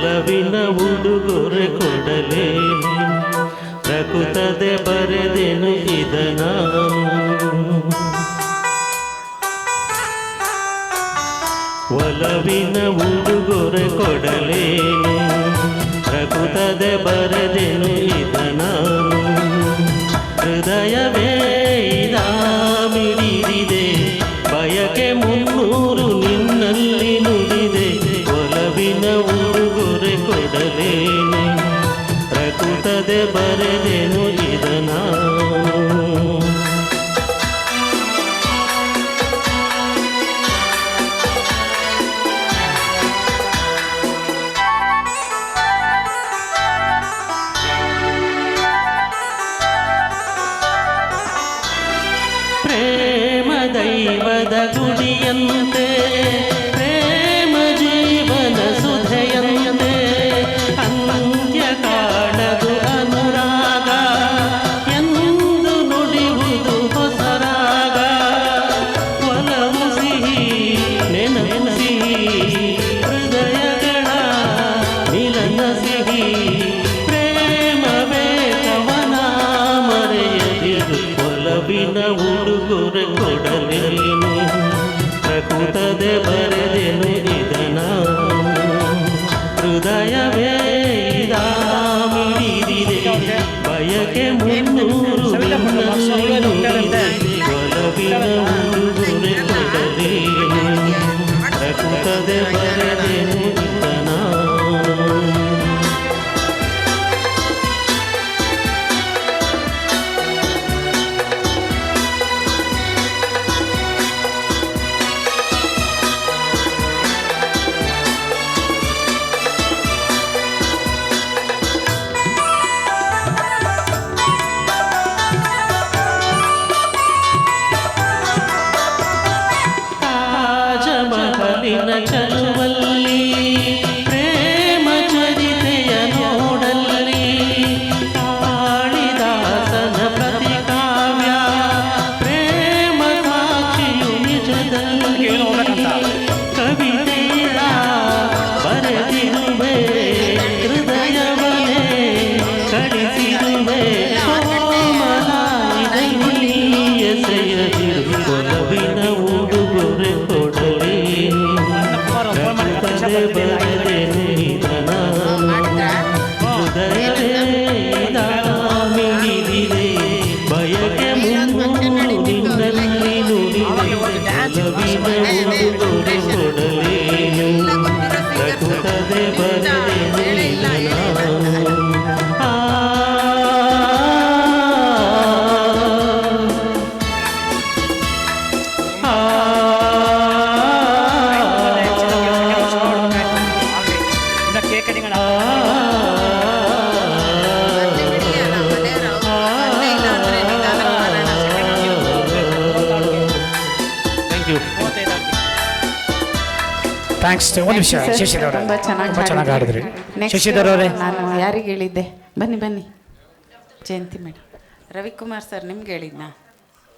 ಕಲವಿನ ಉಡುಗೊರೆ ಕೊಡಲೇನು ಪ್ರಕೃತದೆ ಬರೆದೇನು ಇದನ. ಒಲವಿನ ಉಡುಗೊರೆ ಕೊಡಲೇನು ಪ್ರಕೃತದೆ ಬರೆದೇನು ಇದನ. ಹೃದಯವೇ ಬಯಕೆ ಮುನ್ನೂರು ನಿನ್ನಲ್ಲಿ ನುಡಿದೆ. ಒಲವಿನ ಪ್ರಕೃತದೆ ಬರೆದೆನು ಇದ ನಾನು ಪ್ರೇಮ ದೈವದ ಗುಡಿಯಂತೆ ಒಲವಿನ ಉಡುಗೊರೆ ಕೊಡಲೇನು ಪ್ರಕೃತದೆ ಬರೆದೆನು ಇದ ನಾನು ಹೃದಯವೇ ಇದ ಮಿಡಿದಿದೆ ಬಯಕೆ ಮುನ್ನೂರು నజవి బెళ్ళు దొడుగుడలేను నటుటదే బదలి నీలనా கேட்குறீங்களா ಯು ಥ್ಯಾಂಕ್ಸ್ ಒಂದು ನಿಮಿಷ ಶಶಿಧರ್ ತುಂಬಾ ಚೆನ್ನಾಗಿ ತುಂಬ ಚೆನ್ನಾಗಿ ಆಡಿದ್ರಿ ಶಶಿಧರ್ ಅವರೇ. ನಾನು ಯಾರಿಗೆ ಹೇಳಿದ್ದೆ? ಬನ್ನಿ ಬನ್ನಿ. ಜಯಂತಿ ಮೇಡಮ್. ರವಿಕುಮಾರ್ ಸರ್ ನಿಮ್ಗೆ ಹೇಳಿದ್ನಾ?